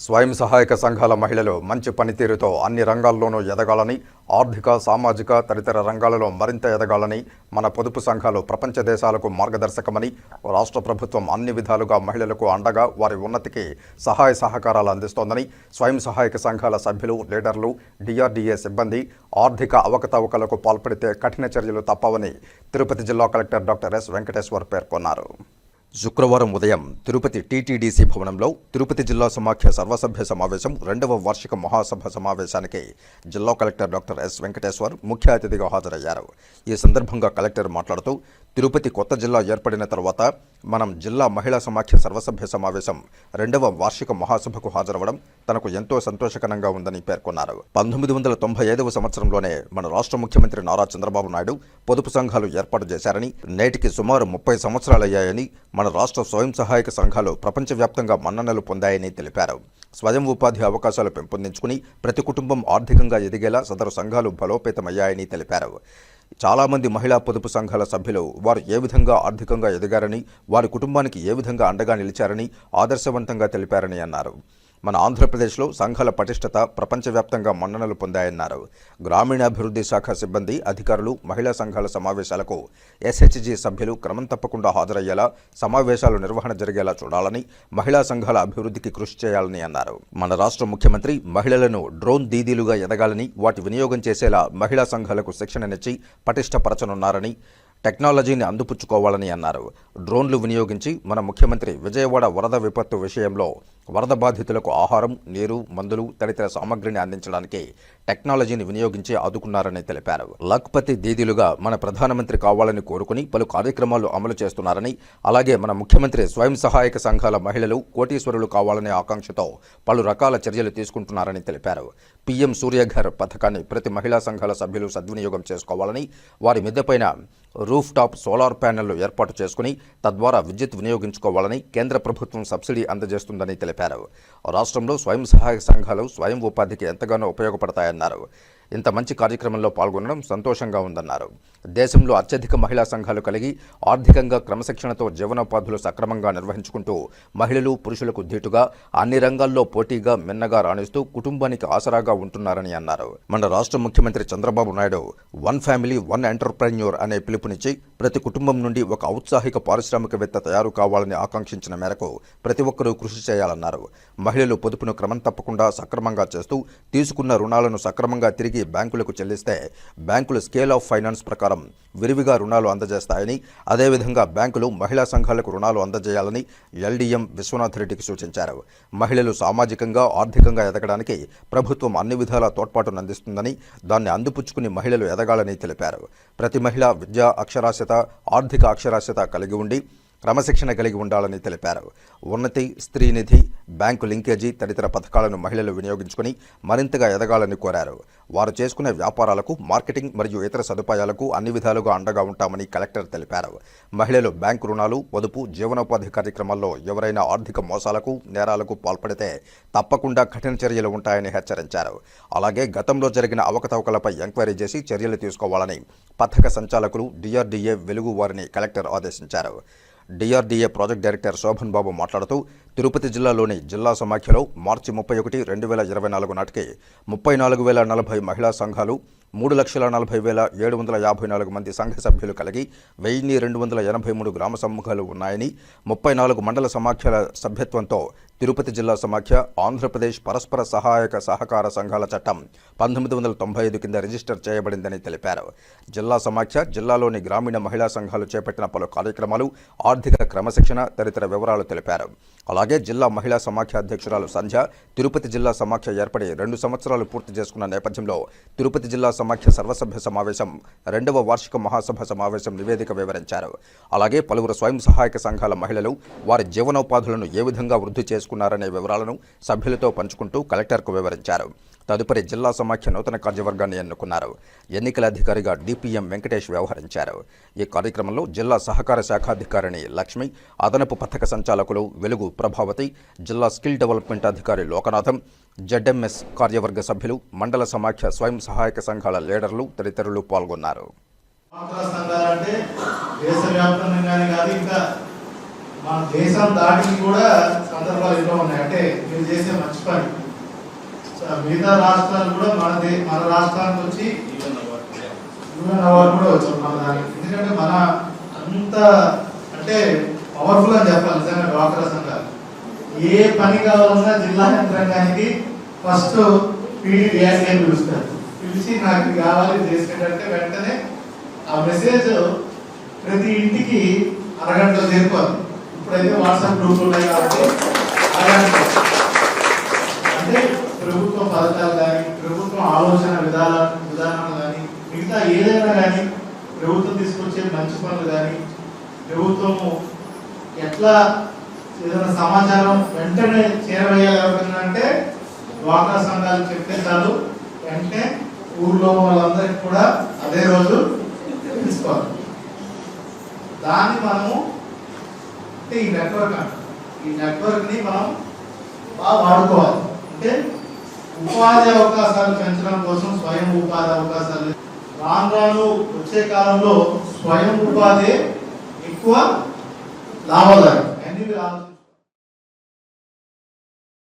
స్వయం సహాయక సంఘాల మహిళలు మంచి పనితీరుతో అన్ని రంగాల్లోనూ ఎదగాలని ఆర్థిక సామాజిక తదితర రంగాలలో మరింత ఎదగాలని మన పొదుపు సంఘాలు ప్రపంచ దేశాలకు మార్గదర్శకమని రాష్ట్ర ప్రభుత్వం అన్ని విధాలుగా మహిళలకు అండగా వారి ఉన్నతికి సహాయ సహకారాలు అందిస్తోందని స్వయం సహాయక సంఘాల సభ్యులు లీడర్లు డిఆర్డీఏ సిబ్బంది ఆర్థిక అవకతవకలకు పాల్పడితే కఠిన చర్యలు తప్పవని తిరుపతి జిల్లా కలెక్టర్ డాక్టర్ ఎస్ వెంకటేశ్వర్ పేర్కొన్నారు. శుక్రవారం ఉదయం తిరుపతి టీటీడీసీ భవనంలో తిరుపతి జిల్లా సమాఖ్య సర్వసభ్య సమావేశం రెండవ వార్షిక మహాసభ సమావేశానికి జిల్లా కలెక్టర్ డాక్టర్ ఎస్ వెంకటేశ్వర్ ముఖ్య అతిథిగా హాజరయ్యారు. ఈ సందర్భంగా కలెక్టర్ మాట్లాడుతూ తిరుపతి కొత్త జిల్లా ఏర్పడిన తర్వాత మనం జిల్లా మహిళా సమాఖ్య సర్వసభ్య సమావేశం రెండవ వార్షిక మహాసభకు హాజరవడం తనకు ఎంతో సంతోషకరంగా ఉందని పేర్కొన్నారు. పంతొమ్మిది వందల తొంభై ఐదవ సంవత్సరంలోనే మన రాష్ట్ర ముఖ్యమంత్రి నారా చంద్రబాబు నాయుడు పొదుపు సంఘాలు ఏర్పాటు చేశారని నేటికి సుమారు ముప్పై సంవత్సరాలయ్యాయని మన రాష్ట్ర స్వయం సహాయక సంఘాలు ప్రపంచవ్యాప్తంగా మన్ననలు పొందాయని తెలిపారు. స్వయం ఉపాధి అవకాశాలు పెంపొందించుకుని ప్రతి కుటుంబం ఆర్థికంగా ఎదిగేలా సదరు సంఘాలు బలోపేతమయ్యాయని తెలిపారు. చాలామంది మహిళా పొదుపు సంఘాల సభ్యులు వారు ఏ విధంగా ఆర్థికంగా ఎదిగారని వారి కుటుంబానికి ఏ విధంగా అండగా నిలిచారని ఆదర్శవంతంగా తెలిపారని అన్నారు. మన ఆంధ్రప్రదేశ్లో సంఘాల పటిష్టత ప్రపంచవ్యాప్తంగా మన్ననలు పొందాయన్నారు. గ్రామీణాభివృద్ధి శాఖ సిబ్బంది అధికారులు మహిళా సంఘాల సమావేశాలకు ఎస్హెచ్జి సభ్యులు క్రమం తప్పకుండా హాజరయ్యేలా సమావేశాలు నిర్వహణ జరిగేలా చూడాలని మహిళా సంఘాల అభివృద్ధికి కృషి చేయాలని అన్నారు. మన రాష్ట్ర ముఖ్యమంత్రి మహిళలను డ్రోన్ దీదీలుగా ఎదగాలని వాటి వినియోగం చేసేలా మహిళా సంఘాలకు శిక్షణనిచ్చి పటిష్టపరచనున్నారని టెక్నాలజీని అందిపుచ్చుకోవాలని అన్నారు. డ్రోన్లు వినియోగించి మన ముఖ్యమంత్రి విజయవాడ వరద విపత్తు విషయంలో వరద బాధితులకు ఆహారం నీరు మందులు తదితర సామగ్రిని అందించడానికి టెక్నాలజీని వినియోగించి ఆదుకున్నారని తెలిపారు. లక్పతి దీదీలుగా మన ప్రధానమంత్రి కావాలని కోరుకుని పలు కార్యక్రమాలు అమలు చేస్తున్నారని అలాగే మన ముఖ్యమంత్రి స్వయం సహాయక సంఘాల మహిళలు కోటీశ్వరులు కావాలనే ఆకాంక్షతో పలు రకాల చర్యలు తీసుకుంటున్నారని తెలిపారు. పీఎం సూర్యఘర్ పథకాన్ని ప్రతి మహిళా సంఘాల సభ్యులు సద్వినియోగం చేసుకోవాలని వారి మిద్దెపైన రూఫ్ టాప్ సోలార్ ప్యానెళ్ళు ఏర్పాటు చేసుకుని తద్వారా విద్యుత్ వినియోగించుకోవాలని కేంద్ర ప్రభుత్వం సబ్సిడీ అందజేస్తుందని తెలిపారు. రాష్ట్రంలో స్వయం సహాయక సంఘాలు స్వయం ఉపాధికి ఎంతగానో ఉపయోగపడతాయన్నారు. ఇంత మంచి కార్యక్రమంలో పాల్గొనడం సంతోషంగా ఉందన్నారు. దేశంలో అత్యధిక మహిళా సంఘాలు కలిగి ఆర్థికంగా క్రమశిక్షణతో జీవనోపాధులు సక్రమంగా నిర్వహించుకుంటూ మహిళలు పురుషులకు ధీటుగా అన్ని రంగాల్లో పోటీగా మిన్నగా రాణిస్తూ కుటుంబానికి ఆసరాగా ఉంటున్నారని అన్నారు. మన రాష్ట్ర ముఖ్యమంత్రి Chandrababu Naidu one family one entrepreneur అనే పిలుపునిచ్చి ప్రతి కుటుంబం నుండి ఒక ఔత్సాహిక పారిశ్రామికవేత్త తయారు కావాలని ఆకాంక్షించిన మేరకు ప్రతి ఒక్కరూ కృషి చేయాలన్నారు. మహిళలు పొదుపును క్రమం తప్పకుండా సక్రమంగా చేస్తూ తీసుకున్న రుణాలను సక్రమంగా తిరిగి బ్యాంకులకు చెల్లిస్తే బ్యాంకులు స్కేల్ ఆఫ్ ఫైనాన్స్ ప్రకారం విరివిగా రుణాలు అందజేస్తాయని అదేవిధంగా బ్యాంకులు మహిళా సంఘాలకు రుణాలు అందజేయాలని ఎల్డీఎం విశ్వనాథ్ రెడ్డికి సూచించారు. మహిళలు సామాజికంగా ఆర్థికంగా ఎదగడానికి ప్రభుత్వం అన్ని విధాల తోడ్పాటును అందిస్తుందని దాన్ని అందిపుచ్చుకుని మహిళలు ఎదగాలని తెలిపారు. ప్రతి మహిళ విద్యా అక్షరాస్యత ఆర్థిక అక్షరాస్యత కలిగి ఉండి క్రమశిక్షణ కలిగి ఉండాలని తెలిపారు. ఉన్నతి స్త్రీనిధి బ్యాంకు లింకేజీ తదితర పథకాలను మహిళలు వినియోగించుకుని మరింతగా ఎదగాలని కోరారు. వారు చేసుకునే వ్యాపారాలకు మార్కెటింగ్ మరియు ఇతర సదుపాయాలకు అన్ని విధాలుగా అండగా ఉంటామని కలెక్టర్ తెలిపారు. మహిళలు బ్యాంకు రుణాలు పొదుపు జీవనోపాధి కార్యక్రమాల్లో ఎవరైనా ఆర్థిక మోసాలకు నేరాలకు పాల్పడితే తప్పకుండా కఠిన చర్యలు ఉంటాయని హెచ్చరించారు. అలాగే గతంలో జరిగిన అవకతవకలపై ఎంక్వైరీ చేసి చర్యలు తీసుకోవాలని పథక సంచాలకులు డిఆర్డీఏ వెలుగు వారిని కలెక్టర్ ఆదేశించారు. DRDA project director Shobhan Babu మాట్లాడుతూ తిరుపతి జిల్లాలోని జిల్లా సమాఖ్యలో మార్చి ముప్పై ఒకటి రెండు వేల ఇరవై నాలుగు నాటికి ముప్పై నాలుగు వేల నలభై మహిళా సంఘాలు మూడు లక్షల నలభై వేల ఏడు వందల యాభై నాలుగు మంది సంఘ సభ్యులు కలిగి వెయ్యి రెండు వందల ఎనభై మూడు గ్రామ సమూహాలు ఉన్నాయని ముప్పై నాలుగు మండల సమాఖ్యల సభ్యత్వంతో తిరుపతి జిల్లా సమాఖ్య ఆంధ్రప్రదేశ్ పరస్పర సహాయక సహకార సంఘాల చట్టం పంతొమ్మిది వందల తొంభై ఐదు కింద రిజిస్టర్ చేయబడిందని తెలిపారు. జిల్లా సమాఖ్య జిల్లాలోని గ్రామీణ మహిళా సంఘాలు చేపట్టిన పలు కార్యక్రమాలు ఆర్థిక క్రమశిక్షణ తదితర వివరాలు తెలిపారు. అలాగే జిల్లా మహిళా సమాఖ్య అధ్యక్షురాలు సంధ్య తిరుపతి జిల్లా సమాఖ్య ఏర్పడి రెండు సంవత్సరాలు పూర్తి చేసుకున్న నేపథ్యంలో తిరుపతి జిల్లా సమాఖ్య సర్వసభ్య సమావేశం రెండవ వార్షిక మహాసభ సమావేశం నివేదిక వివరించారు. అలాగే పలువురు స్వయం సహాయక సంఘాల మహిళలు వారి జీవనోపాధులను ఏ విధంగా వృద్ధి చేసుకున్నారనే వివరాలను సభ్యులతో పంచుకుంటూ కలెక్టర్కు వివరించారు. తదుపరి జిల్లా సమాఖ్య నూతన కార్యవర్గాన్ని ఎన్నుకున్నారు. ఎన్నికల అధికారిగా డిపిఎం వెంకటేష్ వ్యవహరించారు. ఈ కార్యక్రమంలో జిల్లా సహకార శాఖాధికారిణి లక్ష్మి అదనపు పథక సంచాలకులు వెలుగు ప్రభావతి జిల్లా స్కిల్ డెవలప్మెంట్ అధికారి లోకనాథం జెడ్ఎంఎస్ కార్యవర్గ సభ్యులు మండల సమాఖ్య స్వయం సహాయక సంఘాల లీడర్లు తదితరులు పాల్గొన్నారు. మన దేశం దాటికి కూడా సందర్భాలు ఎన్నో ఉన్నాయి. అంటే మీరు చేసే మంచి పని. మిగతా రాష్ట్రాలు కూడా మన మన రాష్ట్రానికి వచ్చి యూఎన్ అవార్డు కూడా వచ్చారు మన దానికి. ఎందుకంటే మన అంత అంటే పవర్ఫుల్ అని చెప్పాలి. నిజంగా డ్వాక్రా సంఘాలు. ఏ పని కావాలన్నా జిల్లా యంత్రాంగానికి ఫస్ట్ పీడీడీఆర్సీ అని పిలుస్తారు. పిలిచి నాకు కావాలి ఇది చేసేటంటే వెంటనే ఆ మెసేజ్ ప్రతి ఇంటికి అరగంటలో చేరుకోవాలి. ఇప్పుడైతే వాట్సాప్ గ్రూప్ ఉన్నాయి కాబట్టి అంటే ప్రభుత్వ పథకాలు కానీ ప్రభుత్వం ఆలోచన విధాన విధానాలు కానీ మిగతా ఏదైనా కానీ ప్రభుత్వం తీసుకొచ్చే మంచి పనులు కానీ ప్రభుత్వము ఎట్లా ఏదైనా సమాచారం వెంటనే చేరవేయాలంటే ఎవరికైనా అంటే డ్వాక్రా సంఘాలు చెప్తే చాలు. వెంటనే ఊర్లో వాళ్ళందరికీ కూడా అదే రోజు తెలుసుకోవాలి. దాన్ని మనము అంటే ఈ నెట్వర్క్ అంట. ఈ నెట్వర్క్ని మనం బాగా వాడుకోవాలి. అంటే ఉపాధి అవకాశాలు పెంచడం కోసం స్వయం ఉపాధి అవకాశాలు. రాను రాను వచ్చే కాలంలో స్వయం ఉపాధి ఎక్కువ లాభదాయకం. అన్ని ఆలోచించాలి